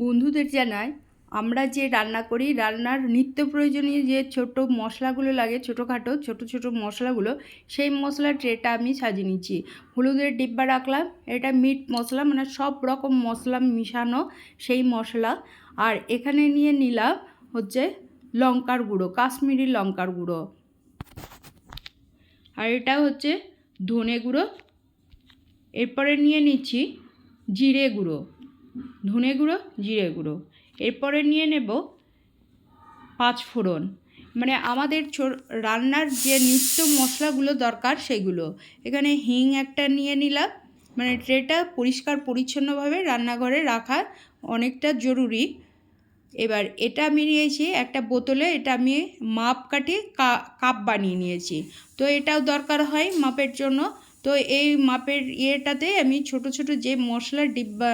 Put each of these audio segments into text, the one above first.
বন্ধুদের জানাই, আমরা যে রান্না করি, রান্নার নিত্য প্রয়োজনীয় যে ছোট মশলাগুলো লাগে, ছোটোখাটো ছোট ছোট মশলাগুলো, সেই মশলার ট্রেটা আমি সাজিয়ে নিচ্ছি। হলুদের ডিব্বা রাখলাম, এটা মিট মশলা মানে সব রকম মশলা মিশানো সেই মশলা। আর এখানে নিয়ে নিলাম হচ্ছে লঙ্কার গুঁড়ো, কাশ্মীরি লঙ্কার গুঁড়ো। আর এটা হচ্ছে ধনে গুঁড়ো। এরপরে নিয়ে নিচ্ছি জিরে গুঁড়ো। ধনে গুঁড়ো, জিরে গুঁড়ো। এরপরে নিয়ে নেব পাঁচ ফোড়ন। মানে আমাদের রান্নার যে নিত্য মশলাগুলো দরকার সেগুলো। এখানে হিং একটা নিয়ে নিলাম। মানে ট্রেটা পরিষ্কার পরিচ্ছন্নভাবে রান্নাঘরে রাখা অনেকটা জরুরি। এবার এটা আমি নিয়েছি একটা বোতলে, এটা আমি মাপ কাটি কাপ বানিয়ে নিয়েছি। তো এটাও দরকার হয় মাপের জন্য। তো এই মাপের ইয়েটাতে আমি ছোট ছোট যে মশলার ডিব্বা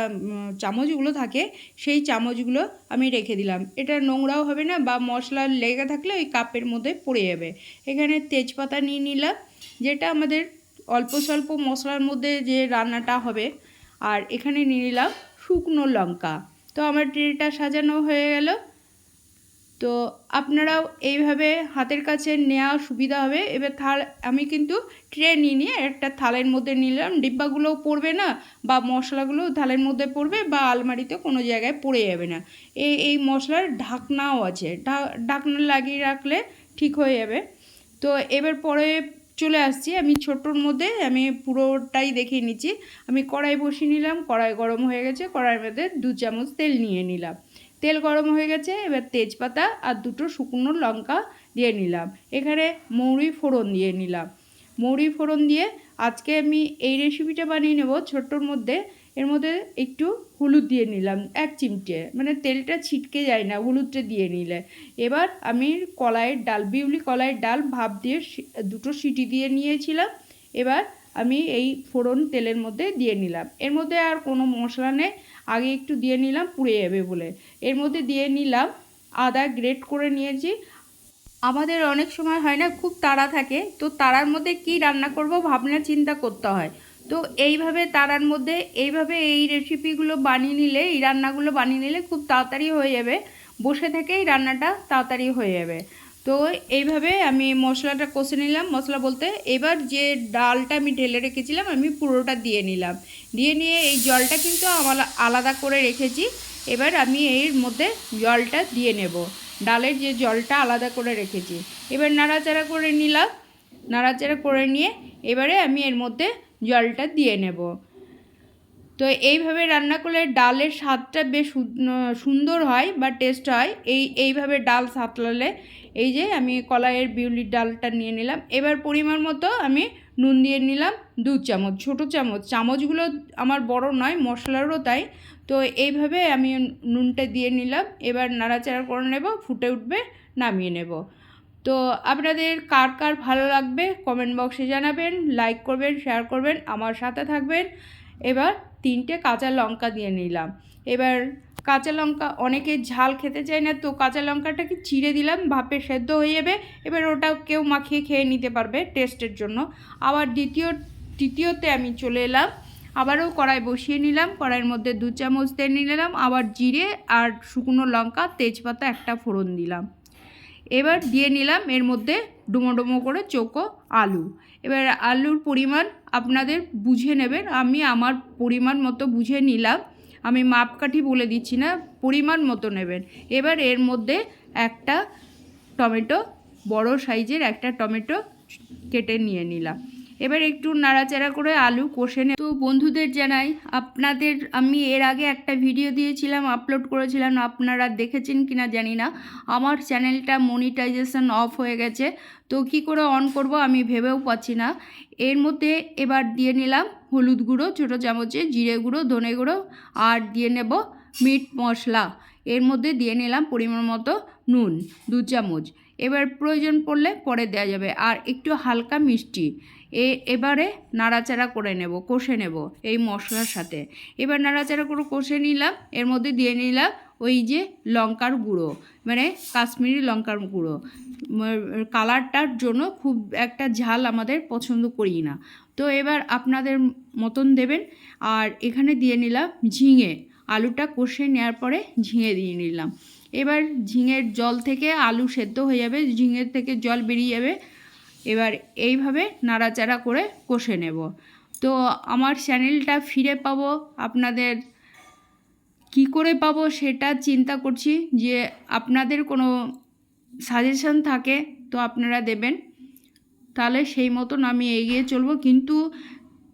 চামচগুলো থাকে, সেই চামচগুলো আমি রেখে দিলাম। এটা নোংরাও হবে না বা মশলা লেগে থাকলে ওই কাপের মধ্যে পড়ে যাবে। এখানে তেজপাতা নিয়ে নিলাম, যেটা আমাদের অল্প স্বল্প মশলার মধ্যে যে রান্নাটা হবে। আর এখানে নিয়ে নিলাম শুকনো লঙ্কা। তো আমার ট্রেটা সাজানো হয়ে গেল। তো আপনারাও এইভাবে হাতের কাছে নেওয়া সুবিধা হবে। এবার থাল, আমি কিন্তু ট্রে নিয়ে নিয়ে একটা থালের মধ্যে নিলাম। ডিব্বাগুলোও পড়বে না বা মশলাগুলো থালের মধ্যে পড়বে বা আলমারিতে কোনো জায়গায় পড়ে যাবে না। এই এই মশলার ঢাকনাও আছে। ঢাকনা লাগিয়ে রাখলে ঠিক হয়ে যাবে। তো এবার পরে চলে আসছি। আমি ছোটোর মধ্যে আমি পুরোটাই দেখিয়ে নিচ্ছি। আমি কড়াই বসিয়ে নিলাম। কড়াই গরম হয়ে গেছে। কড়াইয়ের মধ্যে দু চামচ তেল নিয়ে নিলাম। তেল গরম হয়ে গেছে, এবার তেজপাতা আর দুটো শুকনো লঙ্কা দিয়ে নিলাম। এখানে মৌরি ফোড়ন দিয়ে নিলাম। মৌরি ফোড়ন দিয়ে আজকে আমি এই রেসিপিটা বানিয়ে নেব ছোট্টর মধ্যে। এর মধ্যে একটু হলুদ দিয়ে নিলাম, এক চিমটে। মানে তেলটা ছিটকে যায় না, হলুদটা দিয়ে নিলে। এবার আমি কলাইয়ের ডাল, বিউলি কলাইয়ের ডাল ভাপ দিয়ে দুটো সিটি দিয়ে নিয়েছিলাম। এবার আমি এই ফোড়ন তেলের মধ্যে দিয়ে নিলাম। এর মধ্যে আর কোনো মশলা নেই। আগে একটু দিয়ে নিলাম, পুড়ে যাবে বলে। এর মধ্যে দিয়ে নিলাম আদা গ্রেট করে নিয়েছি। আমাদের অনেক সময় হয় না, খুব তাড়া থাকে। তো তাড়ার মধ্যে কি রান্না করব ভাবনা চিন্তা করতে হয়। তো এইভাবে তাড়ার মধ্যে এইভাবে এই রেসিপিগুলো বানিয়ে নিলে, এই রান্নাগুলো বানিয়ে নিলে খুব তাড়াতাড়ি হয়ে যাবে। বসে থেকেই রান্নাটা তাড়াতাড়ি হয়ে যাবে। তো এইভাবে আমি মশলাটা কষে নিলাম। মশলা বলতে এবার যে ডালটা আমি ঢেলে রেখেছিলাম, আমি পুরোটা দিয়ে নিলাম। দিয়ে নিয়ে এই জলটা কিন্তু আমার আলাদা করে রেখেছি। এবার আমি এর মধ্যে জলটা দিয়ে নেব। ডালের যে জলটা আলাদা করে রেখেছি। এবার নাড়াচাড়া করে নিলাম। নাড়াচাড়া করে নিয়ে এবারে আমি এর মধ্যে জলটা দিয়ে নেব। তো এইভাবে রান্না করলে ডালের স্বাদটা বেশ সুন্দর হয় বা টেস্ট হয়। এই, এইভাবে ডাল সাতলালে এই যে আমি কলাইয়ের বিউলির ডালটা নিয়ে নিলাম। এবার পরিমাণ মতো আমি নুন দিয়ে নিলাম দু চামচ, ছোট চামচ। চামচগুলো আমার বড় নয়, মশলারও তাই। তো এইভাবে আমি নুনটা দিয়ে নিলাম। এবার নাড়াচাড়া করে নেব, ফুটে উঠবে, নামিয়ে নেব। তো আপনাদের কার কার ভালো লাগবে কমেন্ট বক্সে জানাবেন, লাইক করবেন, শেয়ার করবেন, আমার সাথে থাকবেন। এবার তিনটে কাঁচা লঙ্কা দিয়ে নিলাম। এবার কাঁচা লঙ্কা অনেকে ঝাল খেতে চায় না, তো কাঁচা লঙ্কাটাকে চিড়ে দিলাম, ভাপে সেদ্ধ হয়ে যাবে। এবার ওটা কেউ মাখিয়ে খেয়ে নিতে পারবে টেস্টের জন্য। আবার দ্বিতীয়, তৃতীয়তে আমি চলে এলাম, আবারও কড়াই বসিয়ে নিলাম, কড়াইয়ের মধ্যে দু চামচ তেল নিলাম, আবার জিরে আর শুকনো লঙ্কা, তেজপাতা একটা ফোড়ন দিলাম। এবার দিয়ে নিলাম এর মধ্যে ডুমো ডুমো করে চোখো আলু। এবার আলুর পরিমাণ আপনাদের বুঝে নেবেন। আমি আমার পরিমাণ মতো বুঝে নিলাম। আমি মাপকাঠি বলে দিচ্ছি না, পরিমাণ মতো নেবেন। এবার এর মধ্যে একটা টমেটো, বড় সাইজের একটা টমেটো কেটে নিয়ে নিলাম। এবার একটু নাড়াচাড়া করে আলু কষে নে। তো বন্ধুদের জানাই, আপনাদের, আমি এর আগে একটা ভিডিও দিয়েছিলাম আপলোড করেছিলাম, আপনারা দেখেছেন কিনা জানি না। আমার চ্যানেলটা মনিটাইজেশন অফ হয়ে গেছে। তো কি করে অন করব আমি ভেবেও পাচ্ছি না। এর মধ্যে এবার দিয়ে নিলাম হলুদ গুঁড়ো, ছোটো চামচে জিরে গুঁড়ো, ধনে গুঁড়ো, আর দিয়ে নেব মিট মশলা। এর মধ্যে দিয়ে নিলাম পরিমাণ মতো নুন, দু চামচ। এবার প্রয়োজন পড়লে পরে দেওয়া যাবে। আর একটু হালকা মিষ্টি। এ, এবারে নাড়াচাড়া করে নেব, কষে নেব এই মশলার সাথে। এবার নাড়াচাড়া করে কষে নিলাম, এর মধ্যে দিয়ে নিলাম ওই যে লঙ্কার গুঁড়ো মানে কাশ্মীরি লঙ্কার গুঁড়ো। কালারটার জন্য খুব একটা ঝাল আমাদের পছন্দ করি না। তো এবার আপনাদের মতন দেবেন, আর এখানে দিয়ে নিলাম ঝিঙে। আলুটা কষে নেওয়ার পরে ঝিঙে দিয়ে নিলাম। এবার ঝিঙের জল থেকে আলু সেদ্ধ হয়ে যাবে, ঝিঙের থেকে জল বেরিয়ে যাবে এবার এইভাবে নাড়াচাড়া করে কষে নেব। তো আমার চ্যানেলটা ফিরে পাবো, আপনাদের কি করে পাবো সেটা চিন্তা করছি যে আপনাদের কোনো সাজেশন থাকে তো আপনারা দেবেন। তাহলে সেই মতন আমি এগিয়ে চলবো। কিন্তু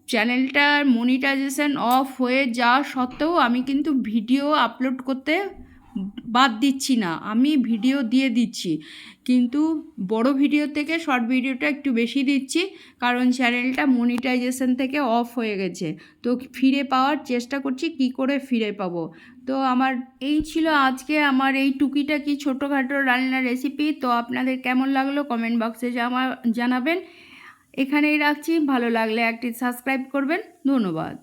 চ্যানেলটার মনিটাইজেশন অফ হয়ে যাওয়া সত্ত্বেও আমি কিন্তু ভিডিও আপলোড করতে বাদ দিচ্ছি না, আমি ভিডিও দিয়ে দিচ্ছি। কিন্তু বড় ভিডিও থেকে শর্ট ভিডিওটা একটু বেশি দিচ্ছি, কারণ চ্যানেলটা মনিটাইজেশন থেকে অফ হয়ে গেছে। তো ফিরে পাওয়ার চেষ্টা করছি, কি করে ফিরে পাবো? তো আমার এই ছিল আজকে আমার এই টুকিটা টুকিটাকি ছোটোখাটো রান্নার রেসিপি তো আপনাদের কেমন লাগল কমেন্ট বক্সে জামা, জানাবেন। এখানেই রাখছি, ভালো লাগলে একটি সাবস্ক্রাইব করবেন। ধন্যবাদ।